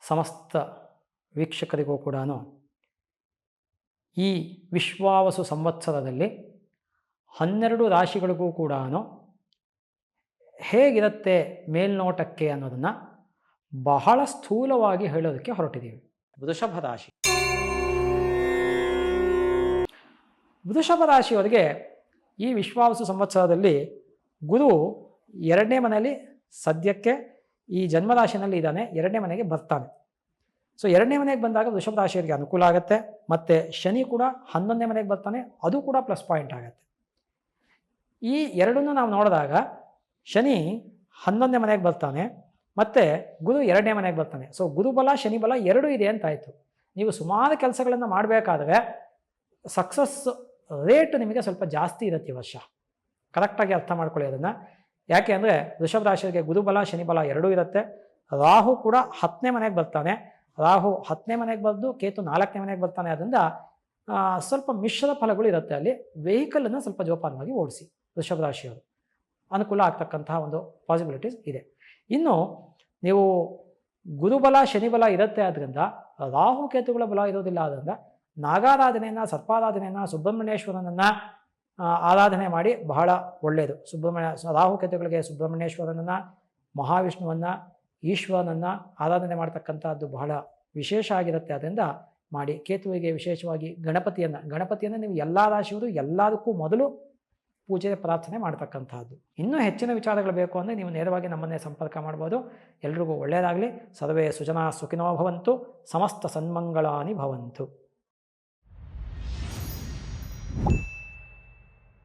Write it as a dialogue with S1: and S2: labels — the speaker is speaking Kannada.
S1: ಸಮಸ್ತ ವೀಕ್ಷಕರಿಗೂ ಕೂಡ ಈ ವಿಶ್ವಾವಸು ಸಂವತ್ಸರದಲ್ಲಿ ಹನ್ನೆರಡು ರಾಶಿಗಳಿಗೂ ಕೂಡ ಹೇಗಿರುತ್ತೆ ಮೇಲ್ನೋಟಕ್ಕೆ ಅನ್ನೋದನ್ನು ಬಹಳ ಸ್ಥೂಲವಾಗಿ ಹೇಳೋದಕ್ಕೆ ಹೊರಟಿದ್ದೀವಿ. ವೃಷಭ ರಾಶಿ. ವೃಷಭ ರಾಶಿಯವರಿಗೆ ಈ ವಿಶ್ವಾವಸು ಸಂವತ್ಸರದಲ್ಲಿ ಗುರು ಎರಡನೇ ಮನೆಯಲ್ಲಿ ಸದ್ಯಕ್ಕೆ ಈ ಜನ್ಮರಾಶಿನಲ್ಲಿ ಇದ್ದಾನೆ, ಎರಡನೇ ಮನೆಗೆ ಬರ್ತಾನೆ. ಸೊ ಎರಡನೇ ಮನೆಗೆ ಬಂದಾಗ ವೃಷಭ ರಾಶಿಯವರಿಗೆ ಅನುಕೂಲ ಆಗುತ್ತೆ, ಮತ್ತು ಶನಿ ಕೂಡ ಹನ್ನೊಂದನೇ ಮನೆಗೆ ಬರ್ತಾನೆ, ಅದು ಕೂಡ ಪ್ಲಸ್ ಪಾಯಿಂಟ್ ಆಗುತ್ತೆ. ಈ ಎರಡನ್ನೂ ನಾವು ನೋಡಿದಾಗ ಶನಿ ಹನ್ನೊಂದನೇ ಮನೆಗೆ ಬರ್ತಾನೆ, ಮತ್ತು ಗುರು ಎರಡನೇ ಮನೆಗೆ ಬರ್ತಾನೆ. ಸೊ ಗುರುಬಲ ಶನಿಬಲ ಎರಡೂ ಇದೆ ಅಂತಾಯಿತು ನೀವು ಸುಮಾರು ಕೆಲಸಗಳನ್ನು ಮಾಡಬೇಕಾದ್ರೆ ಸಕ್ಸಸ್ ರೇಟ್ ನಿಮಗೆ ಸ್ವಲ್ಪ ಜಾಸ್ತಿ ಇರುತ್ತೆ ಈ ವರ್ಷ. ಕರೆಕ್ಟಾಗಿ ಅರ್ಥ ಮಾಡ್ಕೊಳ್ಳಿ ಅದನ್ನು. ಯಾಕೆ ಅಂದರೆ ವೃಷಭ ರಾಶಿಗೆ ಗುರುಬಲ ಶನಿಬಲ ಎರಡೂ ಇರುತ್ತೆ. ರಾಹು ಕೂಡ ಹತ್ತನೇ ಮನೆಗೆ ಬರ್ತಾನೆ. ರಾಹು ಹತ್ತನೇ ಮನೆಗೆ ಬಂದು ಕೇತು ನಾಲ್ಕನೇ ಮನೆಗೆ ಬರ್ತಾನೆ. ಅದರಿಂದ ಸ್ವಲ್ಪ ಮಿಶ್ರ ಫಲಗಳು ಇರುತ್ತೆ ಅಲ್ಲಿ. ವೆಹಿಕಲನ್ನು ಸ್ವಲ್ಪ ಜೋಪಾನವಾಗಿ ಓಡಿಸಿ ವೃಷಭ ರಾಶಿಯವರು. ಅನುಕೂಲ ಆಗ್ತಕ್ಕಂತಹ ಒಂದು ಪಾಸಿಬಿಲಿಟೀಸ್ ಇದೆ. ಇನ್ನು, ನೀವು ಗುರುಬಲ ಶನಿಬಲ ಇರುತ್ತೆ ಆದ್ದರಿಂದ ರಾಹು ಕೇತುಗಳ ಬಲ ಇರೋದಿಲ್ಲ ಆದ್ದರಿಂದ ನಾಗಾರಾಧನೆಯನ್ನು, ಸರ್ಪಾರಾಧನೆಯನ್ನು, ಸುಬ್ರಹ್ಮಣ್ಯೇಶ್ವರನನ್ನು ಆರಾಧನೆ ಮಾಡಿ ಬಹಳ ಒಳ್ಳೆಯದು ಸುಬ್ರಹ್ಮಣ್ಯ ರಾಹುಕೇತುಗಳಿಗೆ ಸುಬ್ರಹ್ಮಣ್ಯೇಶ್ವರನನ್ನು, ಮಹಾವಿಷ್ಣುವನ್ನು, ಈಶ್ವರನನ್ನು ಆರಾಧನೆ ಮಾಡ್ತಕ್ಕಂಥದ್ದು ಬಹಳ ವಿಶೇಷ ಆಗಿರುತ್ತೆ. ಅದರಿಂದ ಮಾಡಿ ಕೇತುವಿಗೆ ವಿಶೇಷವಾಗಿ ಗಣಪತಿಯನ್ನು ಗಣಪತಿಯನ್ನು ನೀವು ಎಲ್ಲ ರಾಶಿಯವರು ಎಲ್ಲದಕ್ಕೂ ಮೊದಲು ಪೂಜೆ, ಪ್ರಾರ್ಥನೆ ಮಾಡ್ತಕ್ಕಂಥದ್ದು. ಇನ್ನೂ ಹೆಚ್ಚಿನ ವಿಚಾರಗಳು ಬೇಕು ಅಂದರೆ ನೀವು ನೇರವಾಗಿ ನಮ್ಮನ್ನೇ ಸಂಪರ್ಕ ಮಾಡ್ಬೋದು. ಎಲ್ರಿಗೂ ಒಳ್ಳೆಯದಾಗಲಿ ಸರ್ವೇ ಸುಜನಾ ಸುಖಿನೋ ಭವಂತು. ಸಮಸ್ತ ಸನ್ಮಂಗಳಾನಿ ಭವಂತು.